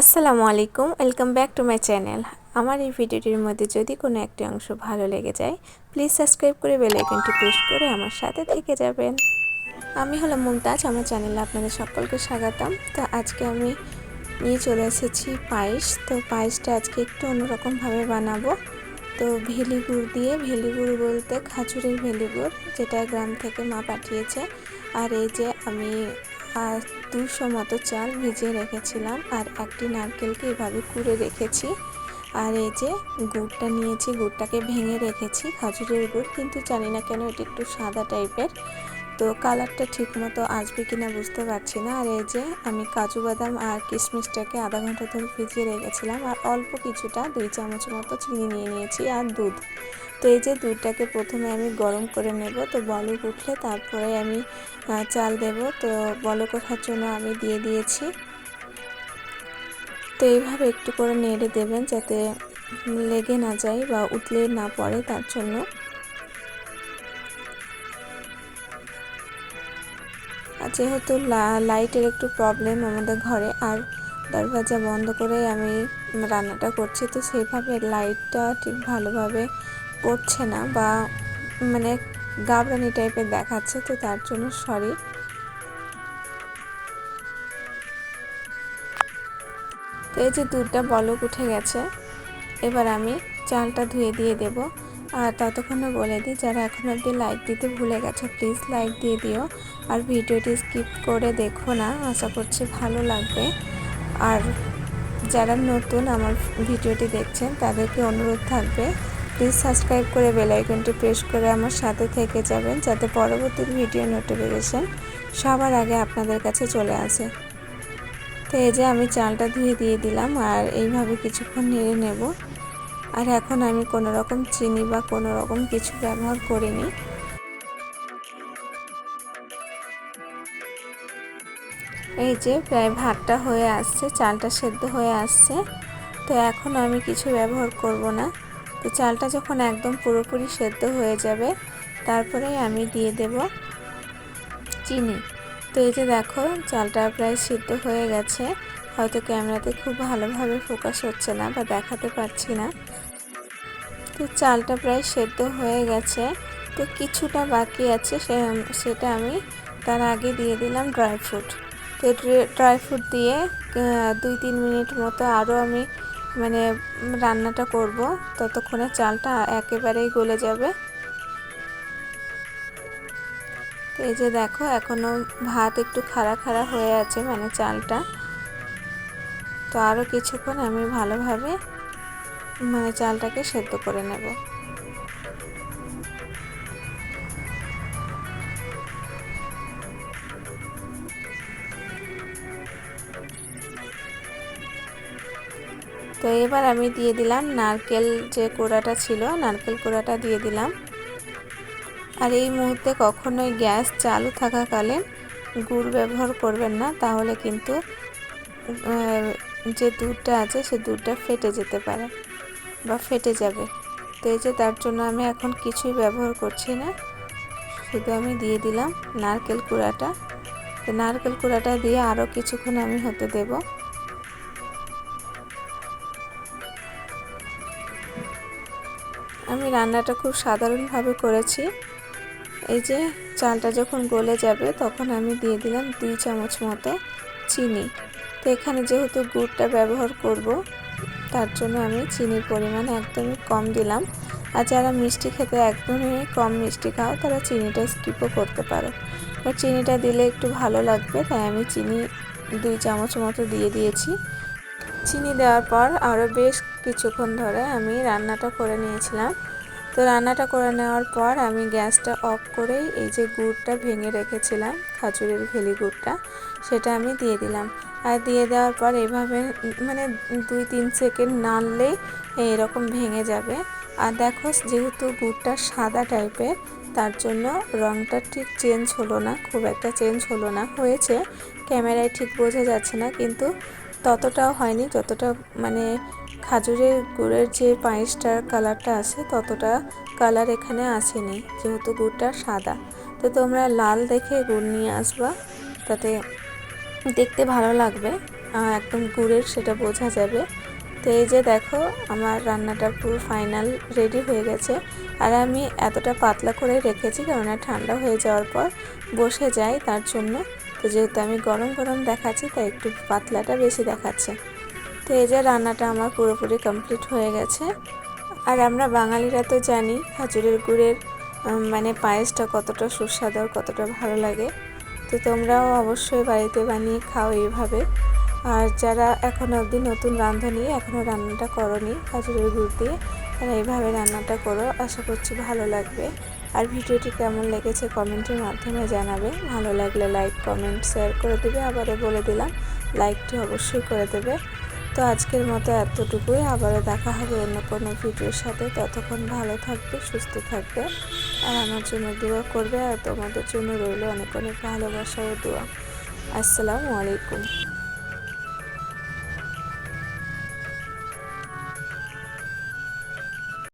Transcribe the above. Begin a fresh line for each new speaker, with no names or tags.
আসসালামু আলাইকুম, welcome back to my channel. আমার এই ভিডিওটির মধ্যে যদি কোনো একটি অংশ ভালো লেগে যায়, প্লিজ সাবস্ক্রাইব করে বেল আইকনটি প্রেস করে আমার সাথে থেকে যাবেন। আমি হলো মুমতাজ, আমার চ্যানেলে আপনাদের সকলকে স্বাগতম। তো আজকে আমি নিয়ে চলে এসেছি পায়েস। তো পায়েসটা আজকে একটু অন্যরকমভাবে বানাবো। তো ভেলি গুড় দিয়ে, ভেলি গুড় বলতে খাজুরের ভেলি গুড়, যেটা গ্রাম থেকে মা পাঠিয়েছে। আর এই যে আমি আর দুশো মতো চাল ভিজিয়ে রেখেছিলাম আর একটি নারকেলকে এভাবে কুড়ে রেখেছি। আর এই যে গুড়টা নিয়েছি, গুড়টাকে ভেঙে রেখেছি। খাজুরের গুড়, কিন্তু জানি না কেন এটি একটু সাদা টাইপের তো কালারটা ঠিক মতো আসবে কিনা বুঝতে পারছি না। আর এই যে আমি কাজু বাদাম আর কিশমিশটাকে আধা ঘণ্টা ধরে ভিজিয়ে রেখেছিলাম আর অল্প কিছুটা দুই চামচ মতো চিনি নিয়ে নিয়েছি আর দুধ। তো এই যে দুধটাকে প্রথমে আমি গরম করে নেব, তো বলক উঠলে তারপরে আমি চাল দেব। তো বলক ওঠার জন্য আমি দিয়ে দিয়েছি। তো এইভাবে একটু করে নেড়ে দেবেন যাতে লেগে না যায় বা উঠলে না পড়ে তার জন্য। যেহেতু লাইটের একটু প্রবলেম আমাদের ঘরে, আর দরজা বন্ধ করে আমি রান্নাটা করছি, তো সেইভাবে লাইটটা ঠিক ভালোভাবে পড়ছে না বা মানে গাবরানি টাইপের দেখাচ্ছে, তো তার জন্য সরি তো এই যে দুধটা বলক উঠে গেছে, এবার আমি চালটা ধুয়ে দিয়ে দেব। আর ততক্ষণে বলে দিই, যারা এখন অবধি লাইক দিতে ভুলে গেছে প্লিজ লাইক দিয়ে দিও। আর ভিডিওটি স্কিপ করে দেখো না, আশা করছি ভালো লাগবে। আর যারা নতুন আমার ভিডিওটি দেখছেন, তাদেরকে অনুরোধ থাকবে প্লিজ সাবস্ক্রাইব করে বেলাইকনটি প্রেস করে আমার সাথে থেকে যাবেন, যাতে পরবর্তী ভিডিও নোটিফিকেশান সবার আগে আপনাদের কাছে চলে আসে। তো এই যে আমি চালটা ধুয়ে দিয়ে দিলাম, আর এইভাবে কিছুক্ষণ নেড়ে নেব। আর এখন আমি কোনো রকম চিনি বা কোনো রকম কিছু ব্যবহার করিনি। এই যে প্রায় ভাতটা হয়ে আসছে, চালটা সেদ্ধ হয়ে আসছে। তো এখন আমি কিছু ব্যবহার করব না। তো চালটা যখন একদম পুরোপুরি সেদ্ধ হয়ে যাবে তারপরে আমি দিয়ে দেব চিনি। তো এই যে দেখো, চালটা প্রায় সিদ্ধ হয়ে গেছে। হয়তো ক্যামেরাতে খুব ভালোভাবে ফোকাস হচ্ছে না বা দেখাতে পারছি না। তো চালটা প্রায় সেদ্ধ হয়ে গেছে। তো কিছুটা বাকি আছে সেটা আমি তার আগে দিয়ে দিলাম ড্রাই ফ্রুট। তো ড্রাই ফ্রুট দিয়ে দুই তিন মিনিট মতো আরও আমি মানে রান্নাটা করব। ততক্ষণে চালটা একেবারেই গলে যাবে। এই যে দেখো এখনও ভাত একটু খাড়া খাড়া হয়ে আছে মানে চালটা। তো আরও কিছুক্ষণ আমি ভালোভাবে মানে চালটাকে সেদ্ধ করে নেব। তো এবার আমি দিয়ে দিলাম নারকেল যে কোড়াটা ছিল, নারকেল কোড়াটা দিয়ে দিলাম। আর এই মুহূর্তে কখনোই গ্যাস চালু থাকাকালীন গুড় ব্যবহার করবেন না, তাহলে কিন্তু যে দুধটা আছে সে দুধটা ফেটে যেতে পারে বা ফেটে যাবে। তো এই যে তার জন্য আমি এখন কিছুই ব্যবহার করছি না, শুধু আমি দিয়ে দিলাম নারকেল কুড়াটা। তো নারকেল কুড়াটা দিয়ে আরও কিছুক্ষণ আমি হতে দেবো। আমি রান্নাটা খুব সাধারণভাবে করেছি। এই যে চালটা যখন গলে যাবে তখন আমি দিয়ে দিলাম দুই চামচ মতো চিনি। তো এখানে যেহেতু গুড়টা ব্যবহার করব, তার জন্য আমি চিনির পরিমাণ একদমই কম দিলাম। আর যারা মিষ্টি খেতে একদমই কম মিষ্টি খাও, তারা চিনিটা স্কিপও করতে পারো। আর চিনিটা দিলে একটু ভালো লাগবে, তাই আমি চিনি দুই চামচ মতো দিয়ে দিয়েছি। চিনি দেওয়ার পর আরও বেশ কিছুক্ষণ ধরে আমি রান্নাটা করে নিয়েছিলাম। তো রান্নাটা করে নেওয়ার পর আমি গ্যাসটা অফ করেই এই যে গুড়টা ভেঙে রেখেছিলাম, খাজুরের ভেলি গুড়টা, সেটা আমি দিয়ে দিলাম। আর দিয়ে দেওয়ার পর এভাবে মানে দুই তিন সেকেন্ড নাড়লেই এরকম ভেঙে যাবে। আর দেখো যেহেতু গুড়টা সাদা টাইপের, তার জন্য রঙটা ঠিক চেঞ্জ হলো না, খুব একটা চেঞ্জ হলো না। হয়েছে, ক্যামেরায় ঠিক বোঝা যাচ্ছে না, কিন্তু ততটাও হয়নি, যতটা মানে খাজুরের গুড়ের যে পায়েসটার কালারটা আছে, ততটা কালার এখানে আসেনি, যেহেতু গুড়টা সাদা। তো তোমরা লাল দেখে গুড় নিয়ে আসবা, তাতে দেখতে ভালো লাগবে একদম গুড়ের সেটা বোঝা যাবে। তো এই যে দেখো, আমার রান্নাটা পুরো ফাইনাল রেডি হয়ে গেছে, আর আমি এতটা পাতলা করে রেখেছি, কেননা ঠান্ডা হয়ে যাওয়ার পর বসে যায় তার জন্য। তো যেহেতু আমি গরম গরম দেখাচ্ছি, তাই একটু পাতলাটা বেশি দেখাচ্ছে। তো এই যে রান্নাটা আমার পুরোপুরি কমপ্লিট হয়ে গেছে। আর আমরা বাঙালিরা তো জানি, খাজুরের গুড়ের মানে পায়েসটা কতটা সুস্বাদু, কতটা ভালো লাগে। তো তোমরাও অবশ্যই বাড়িতে বানিয়ে খাও এইভাবে। আর যারা এখনও অবধি নতুন রাঁধুনি এখনও রান্নাটা করনি খাজুরের গুড় দিয়ে, তারা এইভাবে রান্নাটা করো, আশা করছি ভালো লাগবে। আর ভিডিওটি কেমন লেগেছে কমেন্টের মাধ্যমে জানাবে। ভালো লাগলে লাইক, কমেন্ট, শেয়ার করে দেবে। আবারও বলে দিলাম, লাইকটি অবশ্যই করে দেবে। তো আজকের মতো এতটুকুই। আবারও দেখা হবে অন্য কোনো ভিডিওর সাথে। ততক্ষণ ভালো থাকবে, সুস্থ থাকবে। আর আমার জন্য দোয়া করবে। আর তোমাদের জন্য রইল অনেক অনেক ভালোবাসা ও দোয়া। আসসালামু আলাইকুম।